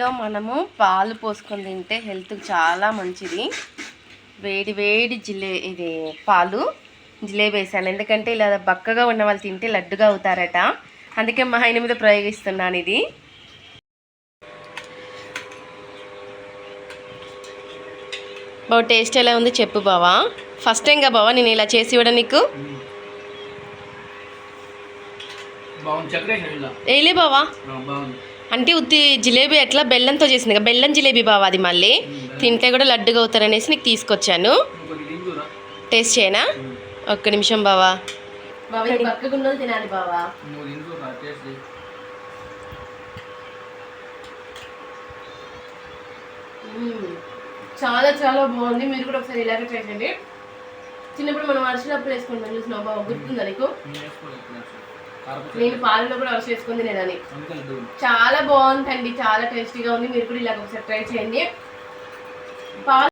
లో మనము పాలు పోసుకొని తింటే హెల్త్కి చాలా మంచిది. వేడి వేడి జిలే ఇది పాలు జిలేబీ వేసాను. ఎందుకంటే ఇలా బక్కగా ఉన్న వాళ్ళు తింటే లడ్డుగా అవుతారట. అందుకే మా ఆయన మీద ప్రయోగిస్తున్నాను ఇది. బావ టేస్ట్ ఎలా ఉంది చెప్పు బావా. ఫస్ట్ టైంగా బావా నేను ఇలా చేసి ఇవ్వడం నీకు? వేయలే బావా. అంటే ఉత్తి జిలేబీ ఎట్లా బెల్లంతో చేసింది. కదా బెల్లం జిలేబీ బావా అది మళ్ళీ. తింటే కూడా లడ్డుగా అవుతారనేసి నీకు తీసుకొచ్చాను. టేస్ట్ చేయనా? ఒక్క నిమిషం బావా. తినాలి బావా. చాలా చాలా బాగుంది. మీరు కూడా ఒకసారి ఇలాగే ట్రై చేయండి. చిన్నప్పుడు మనం అరిచినప్పుడు వేసుకుంటాం చూసినావు బావ? గుర్తుందా నీకు నేను పాలలో కూడా అందుకే లడ్డు ఉంది. చాలా బాగుందండి చాలా టేస్టీగా ఉంది. మీరు కూడా ఇలాగ ఒకసారి ట్రై చేయండి. పాలు